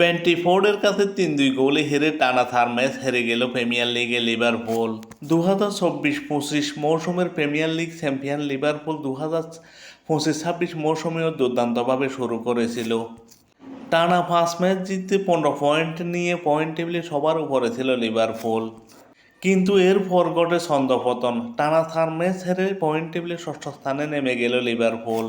ব্যান্টিফোর্ডের কাছে তিন দুই গোলে হেরে টানা থার ম্যাচ হেরে গেল প্রিমিয়ার লিগে লিভারপুল। দু হাজার চব্বিশ পঁচিশ মৌসুমের প্রিমিয়ার লিগ চ্যাম্পিয়ন লিভারপুল দু হাজার পঁচিশ ছাব্বিশ মৌসুমেও দুর্দান্তভাবে শুরু করেছিল। টানা পাঁচ ম্যাচ জিততে পনেরো পয়েন্ট নিয়ে পয়েন্ট টেবিলে সবার উপরে ছিল লিভারপুল। কিন্তু এরপর ঘটে ছন্দপতন টানা থার ম্যাচ হেরে পয়েন্ট টেবিলে ষষ্ঠ স্থানে নেমে গেল লিভারপুল।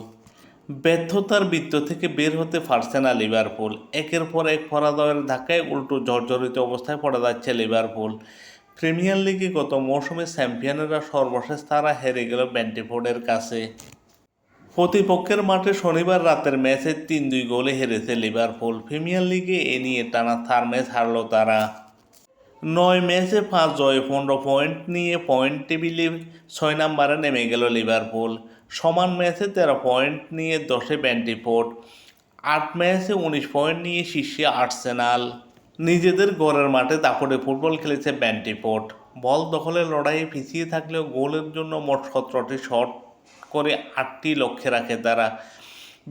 ব্যর্থতার বৃত্ত থেকে বের হতে পারছে না লিভারপুল। একের পর এক পরাজয়ের ধাক্কায় উল্টো জর্জরিত অবস্থায় পড়ে যাচ্ছে লিভারপুল। প্রিমিয়ার লিগে গত মৌসুমে চ্যাম্পিয়নেরা সর্বশেষ তারা হেরে গেল ব্যান্টিফোর্ডের কাছে। প্রতিপক্ষের মাঠে শনিবার রাতের ম্যাচে তিন দুই গোলে হেরেছে লিভারপুল। প্রিমিয়ার লিগে এ নিয়ে টানা থার ম্যাচ হারল তারা। নয় ম্যাচে পাঁচ জয় পনেরো পয়েন্ট নিয়ে পয়েন্ট টেবিলে ছয় নম্বরে নেমে গেল লিভারপুল। সমান ম্যাচে তেরো পয়েন্ট নিয়ে দশে ব্যান্টিফোর্ড। আট ম্যাচে উনিশ পয়েন্ট নিয়ে শীর্ষে আর্সেনাল। নিজেদের গড়ের মাঠে দাপটে ফুটবল খেলেছে ব্যান্টিফোর্ড। বল দখলের লড়াইয়ে পিছিয়ে থাকলেও গোলের জন্য মোট সতেরোটি শট করে আটটি লক্ষ্যে রাখে তারা।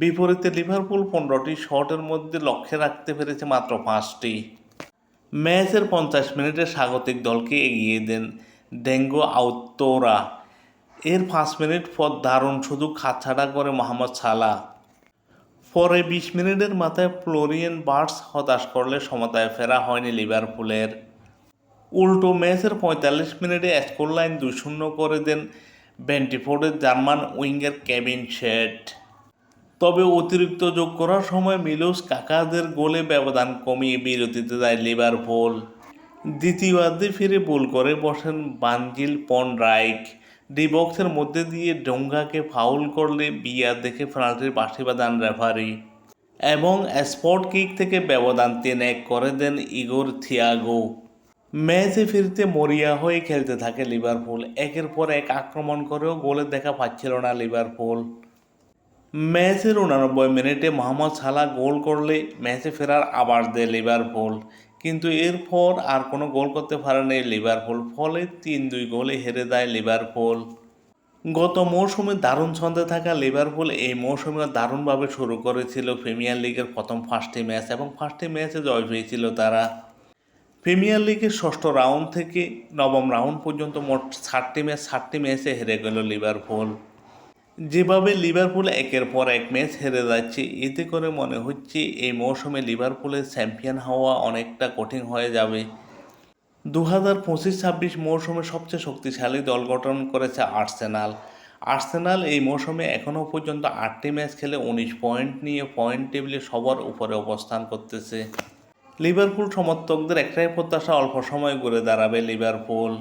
বিপরীতে লিভারপুল পনেরোটি শটের মধ্যে লক্ষ্যে রাখতে পেরেছে মাত্র পাঁচটি। ম্যাচের পঞ্চাশ মিনিটে স্বাগতিক দলকে এগিয়ে দেন ডেঙ্গো আউতোরা এর পাঁচ মিনিট পর দারুণ সুযোগ হাতছাড়া করে মোহাম্মদ সালা পরে বিশ মিনিটের মাথায় ফ্লোরিয়ান বার্ডস হতাশ করলে সমতায় ফেরা হয়নি লিভারপুলের। উল্টো ম্যাচের পঁয়তাল্লিশ মিনিটে স্কোর লাইন দুই শূন্য করে দেন ব্যান্টিফোর্ডের জার্মান উইঙ্গের কেবিন শেট। তবে অতিরিক্ত যোগ করার সময় মিলোস কাকাদের গোলে ব্যবধান কমিয়ে বিরতিতে যায় লিভারপুল। দ্বিতীয়ার্ধে ফিরে গোল করে বসেন বানজিল পন রাইক ডি বক্সের মধ্যে দিয়ে ডোঙ্গাকে ফাউল করলে বিয়ার দেখে ফ্রান্সের বাঁশি বাঁধান রেফারি। এবং স্পট কিক থেকে ব্যবধান তিন এক করে দেন ইগোর থিয়াগো। ম্যাচে ফিরতে মরিয়া হয়ে খেলতে থাকে লিভারপুল। একের পর এক আক্রমণ করেও গোলের দেখা পাচ্ছিল না লিভারপুল। ম্যাচের উনানব্বই মিনিটে মোহাম্মদ সালাহ গোল করলে ম্যাচে ফেরার আবার দেয় লিভারপুল। কিন্তু এরপর আর কোনো গোল করতে পারেনি লিভারপুল, ফলে তিন দুই গোলে হেরে দেয় লিভারপুল। গত মৌসুমে দারুণ ছন্দে থাকা লিভারপুল এই মৌসুমে দারুণভাবে শুরু করেছিল প্রিমিয়ার লিগের প্রথম ফার্স্টটি ম্যাচ এবং ফার্স্টটি ম্যাচে জয় পেয়েছিল তারা। প্রিমিয়ার লিগের ষষ্ঠ রাউন্ড থেকে নবম রাউন্ড পর্যন্ত মোট ষাটটি ম্যাচ ষাটটি ম্যাচে হেরে গেল লিভারপুল। যেভাবে লিভারপুল একের পর এক ম্যাচ হেরে যাচ্ছে, এতে করে মনে হচ্ছে এই মৌসুমে লিভারপুলের চ্যাম্পিয়ন হওয়া অনেকটা কঠিন হয়ে যাবে। দু হাজার পঁচিশ ছাব্বিশ মৌসুমে সবচেয়ে শক্তিশালী দল গঠন করেছে আর্সেনাল। আর্সেনাল এই মৌসুমে এখনও পর্যন্ত আটটি ম্যাচ খেলে উনিশ পয়েন্ট নিয়ে পয়েন্ট টেবিলে সবার উপরে অবস্থান করতেছে। লিভারপুল সমর্থকদের একটাই প্রত্যাশা, অল্প সময় ঘুরে দাঁড়াবে লিভারপুল।